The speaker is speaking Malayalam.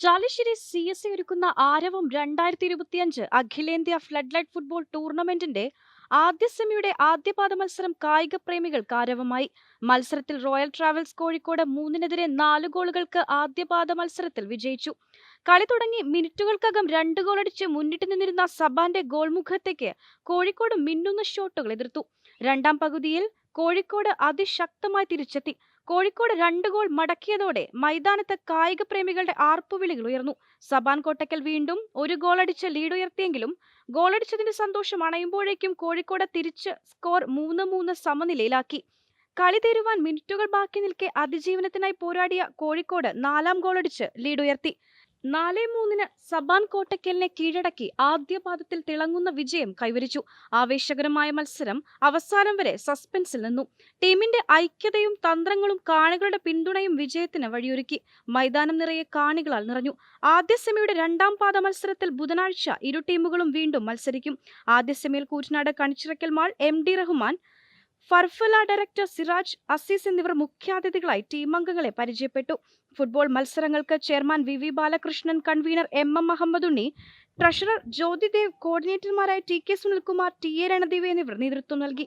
ചാലിശ്ശേരി സി എസ് സി ഒരുക്കുന്ന ആരവം രണ്ടായിരത്തി ഇരുപത്തിയഞ്ച് അഖിലേന്ത്യാ ഫ്ലഡ് ലൈറ്റ് ഫുട്ബോൾ ടൂർണമെന്റിന്റെ ആദ്യ സെമിയുടെ ആദ്യപാദ മത്സരം കായിക പ്രേമികൾക്ക് ആരവമായി. മത്സരത്തിൽ റോയൽ ട്രാവൽസ് കോഴിക്കോട് മൂന്നിനെതിരെ നാല് ഗോളുകൾക്ക് ആദ്യപാദ മത്സരത്തിൽ വിജയിച്ചു. കളി തുടങ്ങി മിനിറ്റുകൾക്കകം രണ്ട് ഗോളടിച്ച് മുന്നിട്ട് നിന്നിരുന്ന സബാന്റെ ഗോൾമുഖത്തേക്ക് കോഴിക്കോട് മിന്നുന്ന ഷോട്ടുകൾ എതിർത്തു. രണ്ടാം പകുതിയിൽ കോഴിക്കോട് അതിശക്തമായി തിരിച്ചെത്തി. കോഴിക്കോട് രണ്ട് ഗോൾ മടക്കിയതോടെ മൈതാനത്ത് കായിക പ്രേമികളുടെ ആർപ്പുവിളികൾ ഉയർന്നു. സബാൻ കോട്ടക്കൽ വീണ്ടും ഒരു ഗോളടിച്ച് ലീഡ് ഉയർത്തിയെങ്കിലും ഗോളടിച്ചതിന്റെ സന്തോഷം അണയുമ്പോഴേക്കും കോഴിക്കോട് തിരിച്ച് സ്കോർ മൂന്ന് മൂന്ന് സമനിലയിലാക്കി. കളി തീരുവാൻ മിനിറ്റുകൾ ബാക്കി നിൽക്കെ അതിജീവനത്തിനായി പോരാടിയ കോഴിക്കോട് നാലാം ഗോളടിച്ച് ലീഡ് ഉയർത്തി. നാല് മൂന്നിന് സബാൻ കോട്ടക്കലിനെ കീഴടക്കി ആദ്യ പാദത്തിൽ തിളങ്ങുന്ന വിജയം കൈവരിച്ചു. ആവേശകരമായ മത്സരം അവസാനം വരെ സസ്പെൻസിൽ നിന്നു. ടീമിന്റെ ഐക്യതയും തന്ത്രങ്ങളും കാണികളുടെ പിന്തുണയും വിജയത്തിന് വഴിയൊരുക്കി. മൈതാനം നിറയെ കാണികളാൽ നിറഞ്ഞു. ആദ്യ സെമിയുടെ രണ്ടാം പാദ മത്സരത്തിൽ ബുധനാഴ്ച ഇരു ടീമുകളും വീണ്ടും മത്സരിക്കും. ആദ്യ സെമിയിൽ Koottanad Kanichirakkal mall M D Rahman Farfala director Siraj Aziz എന്നിവർ മുഖ്യാതിഥികളായി ടീം അംഗങ്ങളെ പരിചയപ്പെട്ടു. ഫുട്ബോൾ മത്സരങ്ങൾക്ക് chairman V V Balakrishnan convener M M Ahammedunni treasurer Jyothidev കോർഡിനേറ്റർമാരായ T K Sunilkumar T A Ranadev എന്നിവർ നേതൃത്വം നൽകി.